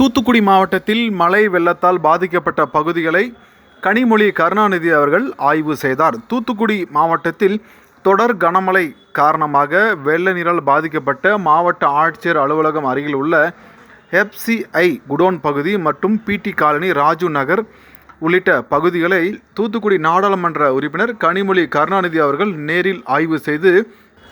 தூத்துக்குடி மாவட்டத்தில் மழை வெள்ளத்தால் பாதிக்கப்பட்ட பகுதிகளை கனிமொழி கருணாநிதி அவர்கள் ஆய்வு செய்தார். தூத்துக்குடி மாவட்டத்தில் தொடர் கனமழை காரணமாக வெள்ள நீரால் பாதிக்கப்பட்ட மாவட்ட ஆட்சியர் அலுவலகம் அருகில் உள்ள எஃப்சிஐ குடோன் பகுதி மற்றும் பிடி காலனி ராஜு நகர் உள்ளிட்ட பகுதிகளை தூத்துக்குடி நாடாளுமன்ற உறுப்பினர் கனிமொழி கருணாநிதி அவர்கள் நேரில் ஆய்வு செய்து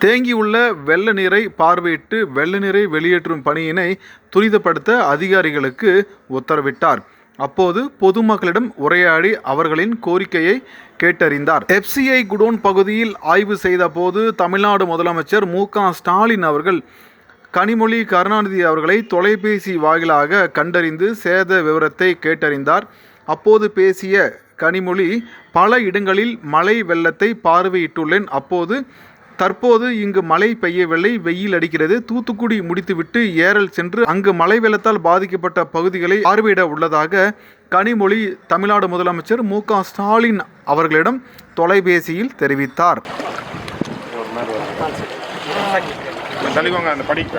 தேங்கியுள்ள வெள்ள நீரை பார்வையிட்டு வெள்ள நீரை வெளியேற்றும் பணியினை துரிதப்படுத்த அதிகாரிகளுக்கு உத்தரவிட்டார். அப்போது பொதுமக்களிடம் உரையாடி அவர்களின் கோரிக்கையை கேட்டறிந்தார். எஃப்சிஐ குடோன் பகுதியில் ஆய்வு செய்தபோது தமிழ்நாடு முதலமைச்சர் மு க ஸ்டாலின் அவர்கள் கனிமொழி கருணாநிதி அவர்களை தொலைபேசி வாயிலாக கண்டறிந்து சேத விவரத்தை கேட்டறிந்தார். அப்போது பேசிய கனிமொழி பல இடங்களில் மழை வெள்ளத்தை பார்வையிட்டுள்ளேன். அப்போது தற்போது இங்கு மழை பெய்யவில்லை வெயில் அடிக்கிறது. தூத்துக்குடி முடித்துவிட்டு ஏரல் சென்று அங்கு மழை வெள்ளத்தால் பாதிக்கப்பட்ட பகுதிகளை பார்வையிட உள்ளதாக கனிமொழி தமிழ்நாடு முதலமைச்சர் மு க ஸ்டாலின் அவர்களிடம் தொலைபேசியில் தெரிவித்தார். அந்த படிக்கு.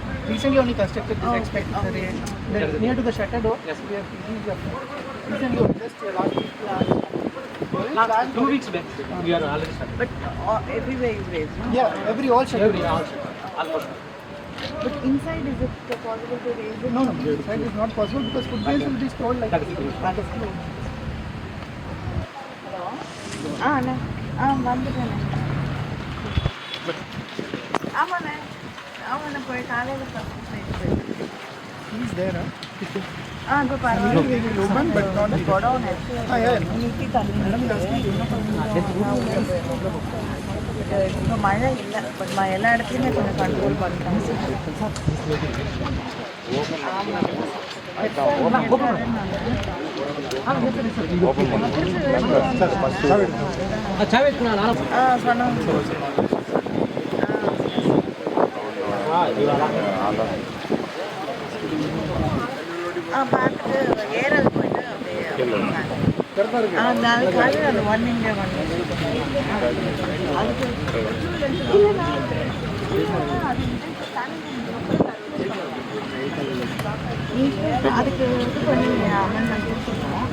recently only constructed this expect the rain. The, near to the shutter door. Yes. We have we have recently only just uh, last week. Uh, last Two weeks back, we are already started. But uh, everywhere you raise, no? Yeah, every all shutter. Every also, almost. But inside is it possible to raise it? No, no, inside is not possible because footbridge will be stored like That is the That is closed. Hello? ஆ அண்ணே ஆ வந்துட்டேண்ணே ஆமாண்ணே அவங்க போய் காலையில் is there அங்கே பாருங்க open but not a godown ஆ யா நீட்டி தள்ளி மேடம் இப்போ மழை இல்லை பட் ம எல்லா இடத்துலையுமே கொஞ்சம் கண்ட்ரோல் பண்ணிட்டாங்க சொன்னாங்க பார்த்துட்டு ஏறது போயிட்டு அப்படியே ஆ அதுக்காக அந்த ஒன் ஒன் அதுக்கு அதுக்கு இது பண்ணி அமெண்ட்மெண்ட் கொடுத்துருக்கோம்